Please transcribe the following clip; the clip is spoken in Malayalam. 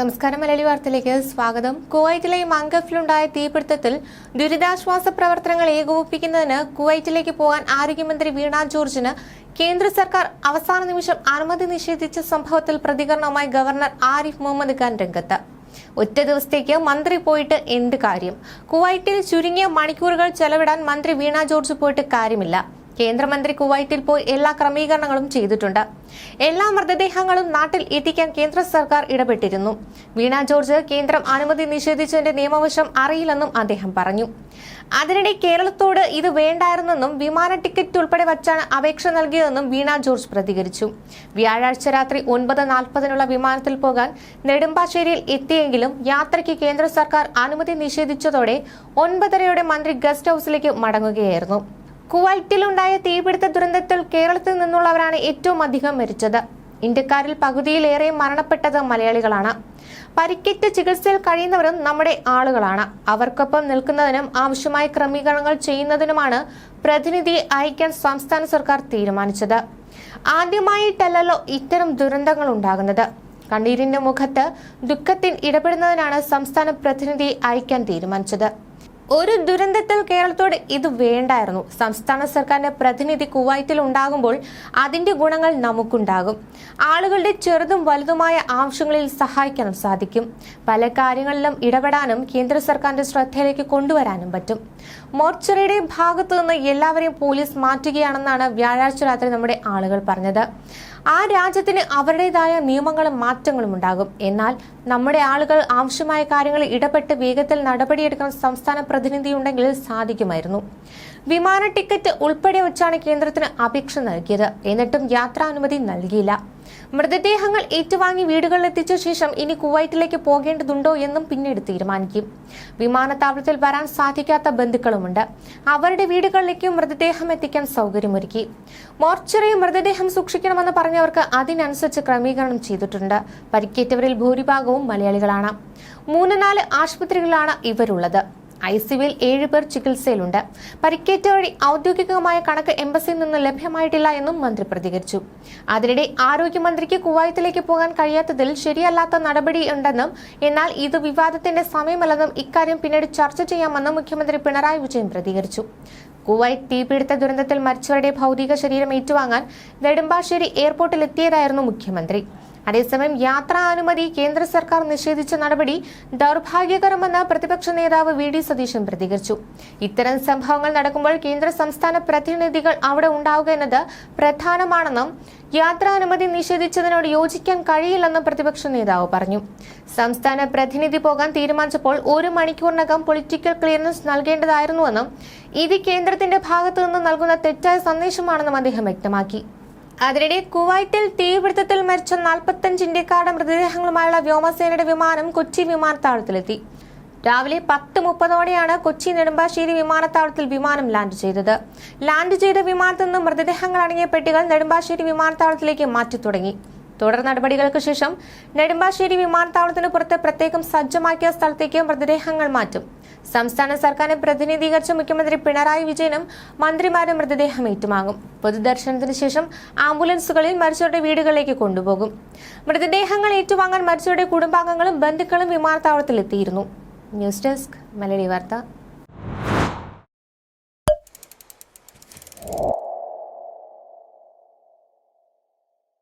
നമസ്കാരം മലയാളി വാർത്തയിലേക്ക് സ്വാഗതം. കുവൈറ്റിലെ മംഗഫിലുണ്ടായ തീപിടുത്തത്തിൽ ദുരിതാശ്വാസ പ്രവർത്തനങ്ങൾ ഏകോപിപ്പിക്കുന്നതിന് കുവൈറ്റിലേക്ക് പോകാൻ ആരോഗ്യമന്ത്രി വീണ ജോർജിന് കേന്ദ്ര സർക്കാർ അവസാന നിമിഷം അനുമതി നിഷേധിച്ച സംഭവത്തിൽ പ്രതികരണവുമായി ഗവർണർ ആരിഫ് മുഹമ്മദ് ഖാൻ രംഗത്ത്. ഒറ്റ ദിവസത്തേക്ക് മന്ത്രി പോയിട്ട് എന്ത് കാര്യം? കുവൈറ്റിൽ ചുരുങ്ങിയ മണിക്കൂറുകൾ ചെലവിടാൻ മന്ത്രി വീണ ജോർജ് പോയിട്ട് കാര്യമില്ല. കേന്ദ്രമന്ത്രി കുവൈറ്റിൽ പോയി എല്ലാ ക്രമീകരണങ്ങളും ചെയ്തിട്ടുണ്ട്. എല്ലാ മൃതദേഹങ്ങളും നാട്ടിൽ എത്തിക്കാൻ കേന്ദ്ര സർക്കാർ ഇടപെട്ടിരുന്നു. വീണ ജോർജ് കേന്ദ്രം അനുമതി നിഷേധിച്ചതിന്റെ നിയമവശം അറിയില്ലെന്നും അദ്ദേഹം പറഞ്ഞു. അതിനിടെ കേരളത്തോട് ഇത് വേണ്ടായിരുന്നെന്നും വിമാന ടിക്കറ്റ് ഉൾപ്പെടെ വച്ചാണ് അപേക്ഷ നൽകിയതെന്നും വീണ ജോർജ് പ്രതികരിച്ചു. വ്യാഴാഴ്ച രാത്രി ഒൻപത് നാൽപ്പതിനുള്ള വിമാനത്തിൽ പോകാൻ നെടുമ്പാശ്ശേരിയിൽ എത്തിയെങ്കിലും യാത്രയ്ക്ക് കേന്ദ്ര സർക്കാർ അനുമതി നിഷേധിച്ചതോടെ ഒൻപതരയോടെ മന്ത്രി ഗസ്റ്റ് ഹൌസിലേക്ക് മടങ്ങുകയായിരുന്നു. കുവൈറ്റിലുണ്ടായ തീപിടുത്ത ദുരന്തത്തിൽ കേരളത്തിൽ നിന്നുള്ളവരാണ് ഏറ്റവും അധികം മരിച്ചത്. ഇന്ത്യക്കാരിൽ പകുതിയിലേറെ മരണപ്പെട്ടത് മലയാളികളാണ്. പരിക്കേറ്റ് ചികിത്സയിൽ കഴിയുന്നവരും നമ്മുടെ ആളുകളാണ്. അവർക്കൊപ്പം നിൽക്കുന്നതിനും ആവശ്യമായ ക്രമീകരണങ്ങൾ ചെയ്യുന്നതിനുമാണ് പ്രതിനിധിയെ അയക്കാൻ സംസ്ഥാന സർക്കാർ തീരുമാനിച്ചത്. ആദ്യമായിട്ടല്ലല്ലോ ഇത്തരം ദുരന്തങ്ങൾ ഉണ്ടാകുന്നത്. കണ്ണീരിന്റെ മുഖത്ത് ദുഃഖത്തിൽ ഇടപെടുന്നതിനാണ് സംസ്ഥാന പ്രതിനിധിയെ അയക്കാൻ തീരുമാനിച്ചത്. ഒരു ദുരന്തത്തിൽ കേരളത്തോട് ഇത് വേണ്ടായിരുന്നു. സംസ്ഥാന സർക്കാരിന്റെ പ്രതിനിധി കുവൈത്തിൽ ഉണ്ടാകുമ്പോൾ അതിന്റെ ഗുണങ്ങൾ നമുക്കുണ്ടാകും. ആളുകളുടെ ചെറുതും വലുതുമായ ആവശ്യങ്ങളിൽ സഹായിക്കാനും സാധിക്കും. പല കാര്യങ്ങളിലും ഇടപെടാനും കേന്ദ്ര സർക്കാരിന്റെ ശ്രദ്ധയിലേക്ക് കൊണ്ടുവരാനും പറ്റും. മോർച്ചറിയുടെ ഭാഗത്തു നിന്ന് എല്ലാവരെയും പോലീസ് മാറ്റുകയാണെന്നാണ് വ്യാഴാഴ്ച രാത്രി നമ്മുടെ ആളുകൾ പറഞ്ഞത്. ആ രാജ്യത്തിന് അവരുടേതായ നിയമങ്ങളും മാറ്റങ്ങളും ഉണ്ടാകും. എന്നാൽ നമ്മുടെ ആളുകൾ ആവശ്യമായ കാര്യങ്ങളിൽ ഇടപെട്ട് വേഗത്തിൽ നടപടിയെടുക്കാൻ സംസ്ഥാന പ്രതിനിധിയുണ്ടെങ്കിൽ സാധിക്കുമായിരുന്നു. വിമാന ടിക്കറ്റ് ഉൾപ്പെടെ വെച്ചാണ് കേന്ദ്രത്തിന് അപേക്ഷ നൽകിയത്. എന്നിട്ടും യാത്രാനുമതി നൽകിയില്ല. മൃതദേഹങ്ങൾ ഏറ്റുവാങ്ങി വീടുകളിൽ എത്തിച്ച ശേഷം ഇനി കുവൈറ്റിലേക്ക് പോകേണ്ടതുണ്ടോ എന്നും പിന്നീട് തീരുമാനിക്കും. വിമാനത്താവളത്തിൽ വരാൻ സാധിക്കാത്ത ബന്ധുക്കളുമുണ്ട്. അവരുടെ വീടുകളിലേക്ക് മൃതദേഹം എത്തിക്കാൻ സൗകര്യമൊരുക്കി. മോർച്ചറിയിൽ മൃതദേഹം സൂക്ഷിക്കണമെന്ന് പറഞ്ഞവർക്ക് അതിനനുസരിച്ച് ക്രമീകരണം ചെയ്തിട്ടുണ്ട്. പരിക്കേറ്റവരിൽ ഭൂരിഭാഗവും മലയാളികളാണ്. മൂന്ന് നാല് ആശുപത്രികളിലാണ് ഇവരുള്ളത്. ഐ സിയുവിൽ ഏഴുപേർ ചികിത്സയിലുണ്ട്. പരിക്കേറ്റ വഴി ഔദ്യോഗികമായ കണക്ക് എംബസിയിൽ നിന്ന് ലഭ്യമായിട്ടില്ല എന്നും മന്ത്രി പ്രതികരിച്ചു. അതിനിടെ ആരോഗ്യമന്ത്രിക്ക് കുവൈത്തിലേക്ക് പോകാൻ കഴിയാത്തതിൽ ശരിയല്ലാത്ത നടപടിയുണ്ടെന്നും എന്നാൽ ഇത് വിവാദത്തിന്റെ സമയമല്ലെന്നും ഇക്കാര്യം പിന്നീട് ചർച്ച ചെയ്യാമെന്നും മുഖ്യമന്ത്രി പിണറായി വിജയൻ പ്രതികരിച്ചു. കുവൈറ്റ് തീപിടുത്ത ദുരന്തത്തിൽ മരിച്ചവരുടെ ഭൗതിക ശരീരം ഏറ്റുവാങ്ങാൻ നെടുമ്പാശ്ശേരി എയർപോർട്ടിൽ എത്തിയതായിരുന്നു മുഖ്യമന്ത്രി. അതേസമയം യാത്രാ അനുമതി കേന്ദ്ര സർക്കാർ നിഷേധിച്ച നടപടി ദൗർഭാഗ്യകരമെന്ന് പ്രതിപക്ഷ നേതാവ് വി ഡി സതീശൻ പ്രതികരിച്ചു. ഇത്തരം സംഭവങ്ങൾ നടക്കുമ്പോൾ കേന്ദ്ര സംസ്ഥാന പ്രതിനിധികൾ അവിടെ ഉണ്ടാവുക എന്നത് പ്രധാനമാണെന്നും യാത്രാ അനുമതി നിഷേധിച്ചതിനോട് യോജിക്കാൻ കഴിയില്ലെന്നും പ്രതിപക്ഷ നേതാവ് പറഞ്ഞു. സംസ്ഥാന പ്രതിനിധി പോകാൻ തീരുമാനിച്ചപ്പോൾ ഒരു മണിക്കൂറിനകം പൊളിറ്റിക്കൽ ക്ലിയറൻസ് നൽകേണ്ടതായിരുന്നുവെന്നും ഇത് കേന്ദ്രത്തിന്റെ ഭാഗത്തുനിന്ന് നൽകുന്ന തെറ്റായ സന്ദേശമാണെന്നും അദ്ദേഹം വ്യക്തമാക്കി. അതിനിടെ കുവൈറ്റിൽ തീപിടുത്തത്തിൽ മരിച്ച നാൽപ്പത്തഞ്ച് ഇന്ത്യക്കാരുടെ മൃതദേഹങ്ങളുമായുള്ള വ്യോമസേനയുടെ വിമാനം കൊച്ചി വിമാനത്താവളത്തിലെത്തി. രാവിലെ പത്ത് മുപ്പതോടെയാണ് കൊച്ചി നെടുമ്പാശ്ശേരി വിമാനത്താവളത്തിൽ വിമാനം ലാൻഡ് ചെയ്തത്. ലാൻഡ് ചെയ്ത വിമാനത്തിൽ നിന്നും മൃതദേഹങ്ങൾ അടങ്ങിയ പെട്ടികൾ നെടുമ്പാശ്ശേരി വിമാനത്താവളത്തിലേക്ക് മാറ്റി തുടങ്ങി തുടർ നടപടികൾക്ക് ശേഷം നെടുമ്പാശ്ശേരി വിമാനത്താവളത്തിന് പുറത്ത് പ്രത്യേകം സജ്ജമാക്കിയ സ്ഥലത്തേക്ക് മൃതദേഹങ്ങൾ മാറ്റും. സംസ്ഥാന സർക്കാരിനെ പ്രതിനിധീകരിച്ച മുഖ്യമന്ത്രി പിണറായി വിജയനും മന്ത്രിമാരും മൃതദേഹം ഏറ്റുവാങ്ങും പൊതുദർശനത്തിന് ശേഷം ആംബുലൻസുകളിൽ മരിച്ചവരുടെ വീടുകളിലേക്ക് കൊണ്ടുപോകും. മൃതദേഹങ്ങൾ ഏറ്റുവാങ്ങാൻ മരിച്ചവരുടെ കുടുംബാംഗങ്ങളും ബന്ധുക്കളും വിമാനത്താവളത്തിൽ എത്തിയിരുന്നു ന്യൂസ് ഡെസ്ക് മലയാളി വാർത്ത.